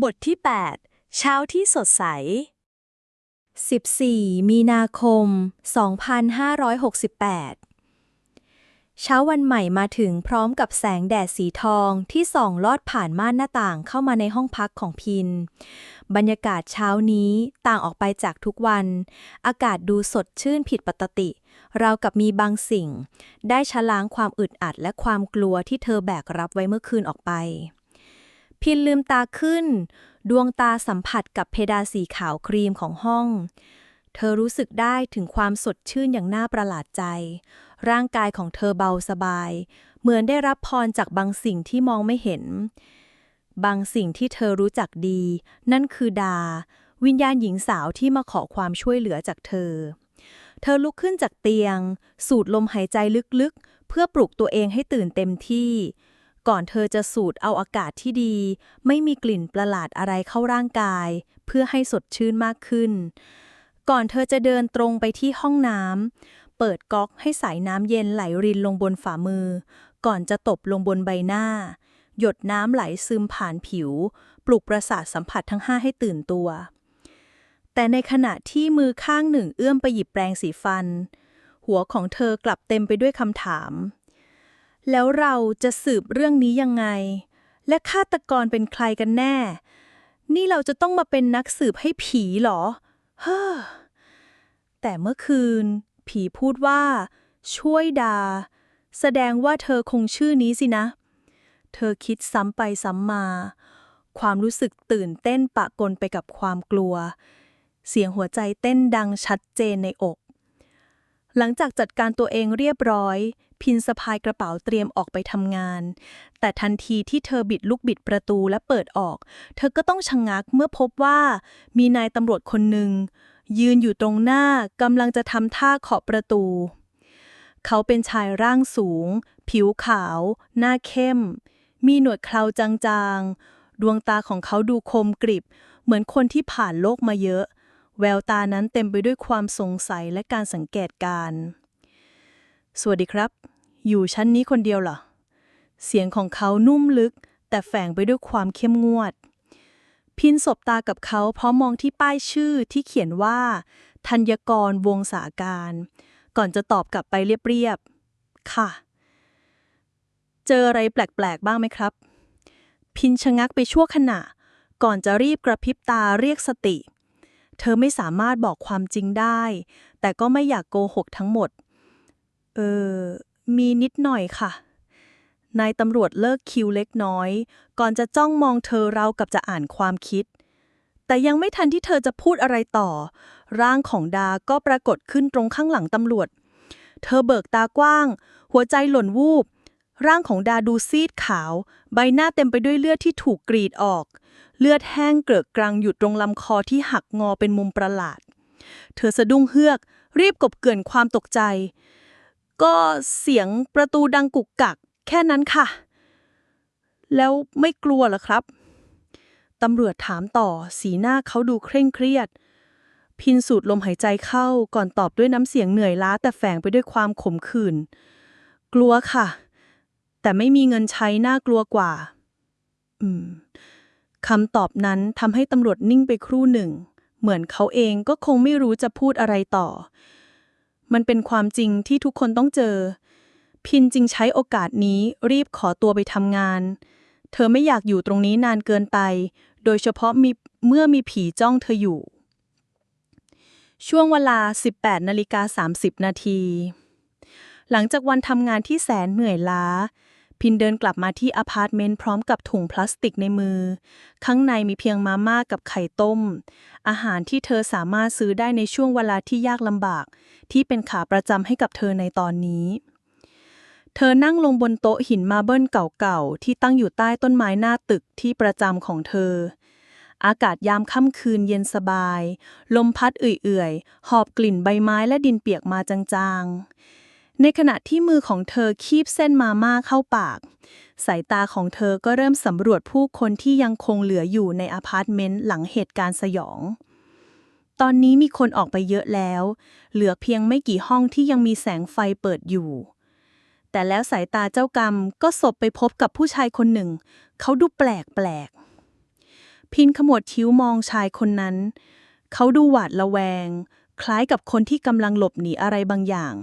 บทที่ 8 เช้าที่สดใส 14 มีนาคม 2568 เช้าวันใหม่มาถึงพร้อมกับแสงแดดสีทองที่ส่องลอดผ่านม่านหน้าต่างเข้ามาในห้องพักของพิน บรรยากาศเช้านี้ต่างออกไปจากทุกวัน อากาศดูสดชื่นผิดปกติราวกับมีบางสิ่ง ได้ชะล้างความอึดอัดและความกลัวที่เธอแบกรับไว้เมื่อคืนออกไป พินลืมตาขึ้น ดวงตาสัมผัสกับเพดานสีขาวครีมของห้อง เธอรู้สึกได้ถึงความสดชื่นอย่างน่าประหลาดใจ ร่างกายของเธอเบาสบาย เหมือนได้รับพรจากบางสิ่งที่มองไม่เห็น บางสิ่งที่เธอรู้จักดี นั่นคือดา วิญญาณหญิงสาวที่มาขอความช่วยเหลือจากเธอ เธอลุกขึ้นจากเตียง สูดลมหายใจลึกๆ เพื่อปลุกตัวเองให้ตื่นเต็มที่ ก่อนเธอจะสูดเอาอากาศที่ดี ไม่มีกลิ่นประหลาดอะไรเข้าร่างกาย เพื่อให้สดชื่นมากขึ้น ก่อนเธอจะเดินตรงไปที่ห้องน้ำเปิดก๊อกให้สายน้ำเย็นไหลรินลงบนฝ่ามือ ก่อนจะตบลงบนใบหน้า หยดน้ำไหลซึมผ่านผิว ปลุกประสาทสัมผัสทั้งห้าให้ตื่นตัว แต่ในขณะที่มือข้างหนึ่งเอื้อมไปหยิบแปรงสีฟัน หัวของเธอกลับเต็มไปด้วยคำถาม แล้วเราจะสืบเรื่องนี้ยังไง และฆาตกรเป็นใครกันแน่ นี่เราจะต้องมาเป็นนักสืบให้ผีเหรอ เฮ้อ แต่เมื่อคืน ผีพูดว่า ช่วยดา แสดงว่าเธอคงชื่อนี้สินะ เธอคิดซ้ำไปซ้ำมา ความรู้สึกตื่นเต้นปะกลไปกับความกลัว เสียงหัวใจเต้นดังชัดเจนในอกหลังจากจัดการตัวเองเรียบร้อย พินสะพายกระเป๋าเตรียมออกไปทำงาน แต่ทันทีที่เธอบิดลูกบิดประตูและเปิดออก เธอก็ต้องชะงงักเมื่อพบว่ามีนายตำรวจคนหนึ่ง ยืนอยู่ตรงหน้ากำลังจะทำท่าเคาะประตู เขาเป็นชายร่างสูง ผิวขาว หน้าเข้ม มีหนวดเคราจางๆ ดวงตาของเขาดูคมกริบ เหมือนคนที่ผ่านโลกมาเยอะ แววตานั้นเต็มไปด้วยความสงสัยและการสังเกตการสวัสดีครับ อยู่ชั้นนี้คนเดียวเหรอ เสียงของเขานุ่มลึก แต่แฝงไปด้วยความเข้มงวด พินสบตากับเขาเพราะมองที่ป้ายชื่อที่เขียนว่า ธัญกรวงศาการ ก่อนจะตอบกลับไปเรียบๆ ค่ะ เจออะไรแปลกๆ บ้างไหมครับ พินชะงักไปชั่วขณะ ก่อนจะรีบกระพริบตาเรียกสติ เธอไม่สามารถบอกความจริงได้ แต่ก็ไม่อยากโกหกทั้งหมด เออ มีนิดหน่อยค่ะ นายตำรวจเลิกคิวเล็กน้อย ก่อนจะจ้องมองเธอเรากับจะอ่านความคิด แต่ยังไม่ทันที่เธอจะพูดอะไรต่อ ร่างของดาก็ปรากฏขึ้นตรงข้างหลังตำรวจ เธอเบิกตากว้าง หัวใจหล่นวูบ ร่างของดาดูซีดขาว ใบหน้าเต็มไปด้วยเลือดที่ถูกกรีดออก เลือดแห้งเกลือกกรังอยู่ตรงลำคอที่หักงอเป็นมุมประหลาด เธอสะดุ้งเฮือก รีบกบเกลื่อนความตกใจ ก็เสียงประตูดังกุกกัก แค่นั้นค่ะ แล้วไม่กลัวเหรอครับ ตำรวจถามต่อสีหน้าเขาดูเคร่งเครียด พินสูดลมหายใจเข้าก่อนตอบด้วยน้ำเสียงเหนื่อยล้าแต่แฝงไปด้วยความขมขื่น กลัวค่ะ แต่ไม่มีเงินใช้น่ากลัวกว่า อืมคำตอบนั้นทำให้ตำรวจนิ่งไปครู่หนึ่ง เหมือนเขาเองก็คงไม่รู้จะพูดอะไรต่อ มันเป็นความจริงที่ทุกคนต้องเจอ พินจึงใช้โอกาสนี้รีบขอตัวไปทำงาน เธอไม่อยากอยู่ตรงนี้นานเกินไป โดยเฉพาะมีเมื่อมีผีจ้องเธออยู่ ช่วงเวลา 18นาฬิกา30 นาที หลังจากวันทำงานที่แสนเหนื่อยล้า พินเดินกลับมาที่อพาร์ตเมนต์พร้อมกับถุงพลาสติกในมือ ข้างในมีเพียงมาม่ากับไข่ต้ม อาหารที่เธอสามารถซื้อได้ในช่วงเวลาที่ยากลำบาก ที่เป็นขาประจำให้กับเธอในตอนนี้ เธอนั่งลงบนโต๊ะหินมาร์เบิลเก่าๆ ที่ตั้งอยู่ใต้ต้นไม้หน้าตึกที่ประจำของเธอ อากาศยามค่ำคืนเย็นสบาย ลมพัดเอื่อยๆ หอบกลิ่นใบไม้และดินเปียกมาจางๆ ในขณะที่มือของเธอคีบเส้นมาม่าเข้าปาก สายตาของเธอก็เริ่มสำรวจผู้คนที่ยังคงเหลืออยู่ในอพาร์ตเมนต์หลังเหตุการณ์สยอง ตอนนี้มีคนออกไปเยอะแล้ว เหลือเพียงไม่กี่ห้องที่ยังมีแสงไฟเปิดอยู่ แต่แล้วสายตาเจ้ากรรมก็สบไปพบกับผู้ชายคนหนึ่ง เขาดูแปลกแปลกพินขมวดคิ้วมองชายคนนั้น เขาดูหวาดระแวง คล้ายกับคนที่กำลังหลบหนีอะไรบางอย่าง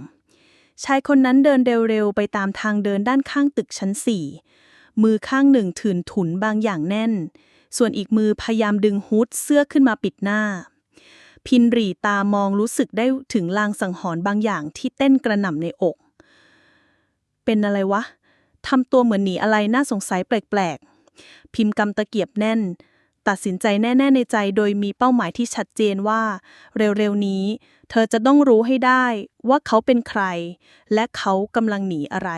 ชายคนนั้นเดินเร็วๆ ไปตามทางเดินด้านข้างตึกชั้นสี่มือข้างหนึ่งถืนถุนบางอย่างแน่น ส่วนอีกมือพยายามดึงฮูดเสื้อขึ้นมาปิดหน้า พินรีตามองรู้สึกได้ถึงลางสังหรณ์บางอย่างที่เต้นกระหน่ำในอก เป็นอะไรวะทำตัวเหมือนหนีอะไรน่าสงสัยแปลกๆ พิมพ์กำตะเกียบแน่น ตัดสินใจแน่ ๆ ในใจโดยมีเป้าหมายที่ชัดเจนว่า เร็ว ๆ นี้ เธอจะต้องรู้ให้ได้ว่าเขาเป็นใคร และเขากำลังหนีอะไร